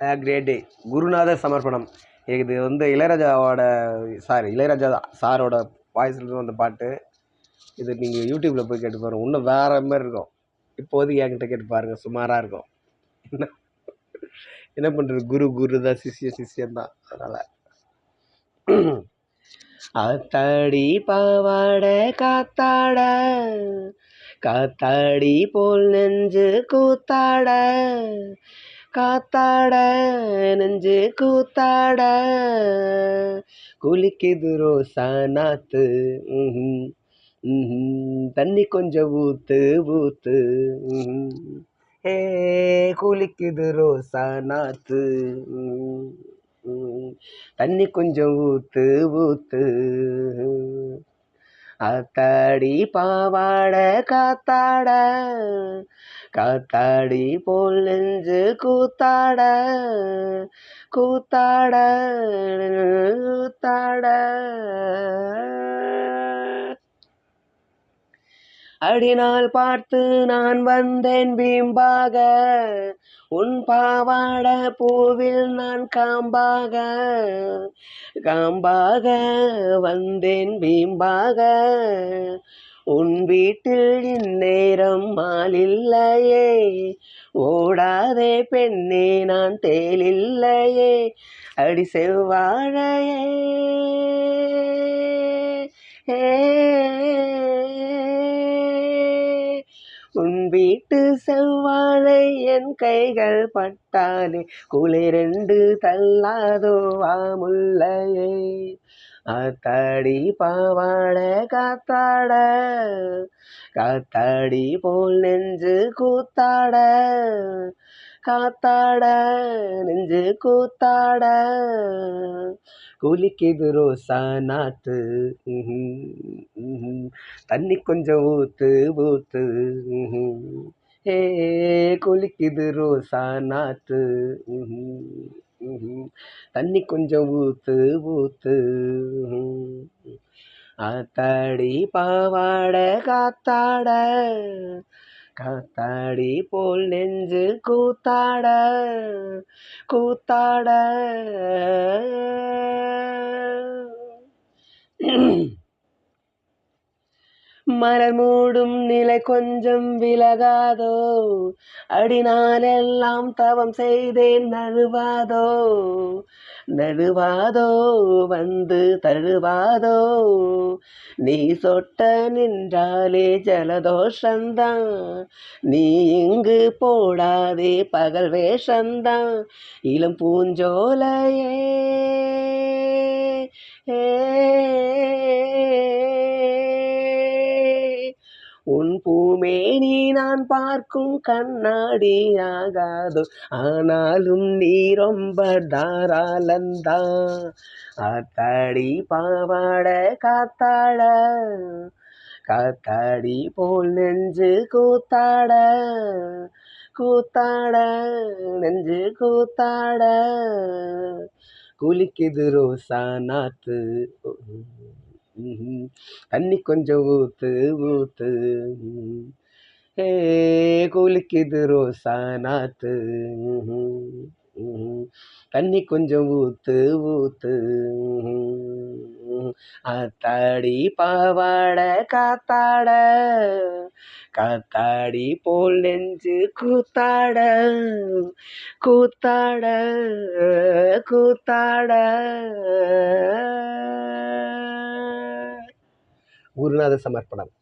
Great day Gurunatha சமர்ப்பணம். இது வந்து இளையராஜாவோட சாரி இளையராஜா சாரோட வாய்ஸ்லேருந்து வந்த பாட்டு. இது நீங்கள் யூடியூப்பில் போய் கேட்டு பாருங்கள் இன்னும் வேறு மாதிரி இருக்கும். இப்போதைக்கு என்கிட்ட கேட்டு பாருங்கள் சுமாராக இருக்கும். என்ன? என்ன பண்ணுறது குரு குரு தான் சிஷ்ய சிஷ்யன் தான். அதனால். ஆத்தாடி பாவாட காத்தாட. காத்தாடி போல் நெஞ்சு கூத்தாட. காத்தாட நெஞ்சு கூத்தாட. குளிக்குது ரோசா நாத்து தண்ணி கொஞ்சம் ஊத்து ஊத்து ஏ குளிக்குது ரோசா நாத்து தண்ணி கொஞ்சம் ஊத்து ஊத்து. ஆத்தாடி பாவாட காத்தாட காத்தாடி போல் நெஞ்சு கூத்தாட கூத்தாட கூத்தாட. அடிநாள் பார்த்து நான் வந்தேன் பீம்பாக உன் பாவாட பூவில் நான் காம்பாக. காம்பாக வந்தேன் பீம்பாக உன் வீட்டில் இந்நேரம் மாலில்லையே ஓடாதே பெண்ணே நான் தேலில்லையே அடி செவ்வாழையே. ஏ உன் வீட்டு செவ்வாழை என் கைகள் பட்டாலே குளிரெண்டு தள்ளாதோ வாமுல்லையே ஆத்தாடி பாவாட காத்தாட காத்தாடி போல் நெஞ்சு கூத்தாட காத்தாட நெஞ்சு கூத்தாட. குளிக்குது ரோசா நாட்டு தண்ணி கொஞ்சம் ஊத்து ஊத்து ஏ குளிக்குது ரோசா நாட்டு தண்ணி கொஞ்சம் ஊத்து ஊத்து ஆத்தாடி பாவாட காத்தாட. காத்தாடி போல் நெஞ்சு கூத்தாட கூத்தாட. மலர் மூடும் நிலை கொஞ்சம் விலகாதோ? அடினாலெல்லாம் தவம் செய்தேன் நழுவாதோ? நழுவாதோ வந்து தழுவாதோ? நீ சொட்ட நின்றாலே ஜலதோஷந்தான். நீ இங்கு போடாதே பகல் வேஷந்தான். இளம் பூஞ்சோலையே ஏ உன் பூமேனி நான் பார்க்கும் கண்ணாடி ஆகாதோ. ஆனாலும் நீ ரொம்ப தாராளந்தா. ஆத்தாடி பாவாட காத்தாட. காத்தாடி போல் நெஞ்சு கூத்தாட. கூத்தாட நெஞ்சு கூத்தாட. குளிக்குது ரோசா நாத்து. தண்ணி கொஞ்சம் ஊத்து ஊத்து. ஏ குளிக்குது ரோசா நாத்து. தண்ணி கொஞ்சம் ஊத்து ஊத்து. அத்தாடி பாவாட காத்தாட. காத்தாடி போல் நெஞ்சு கூத்தாட. கூத்தாட கூத்தாட. குருநாத சமர்ப்பணம்.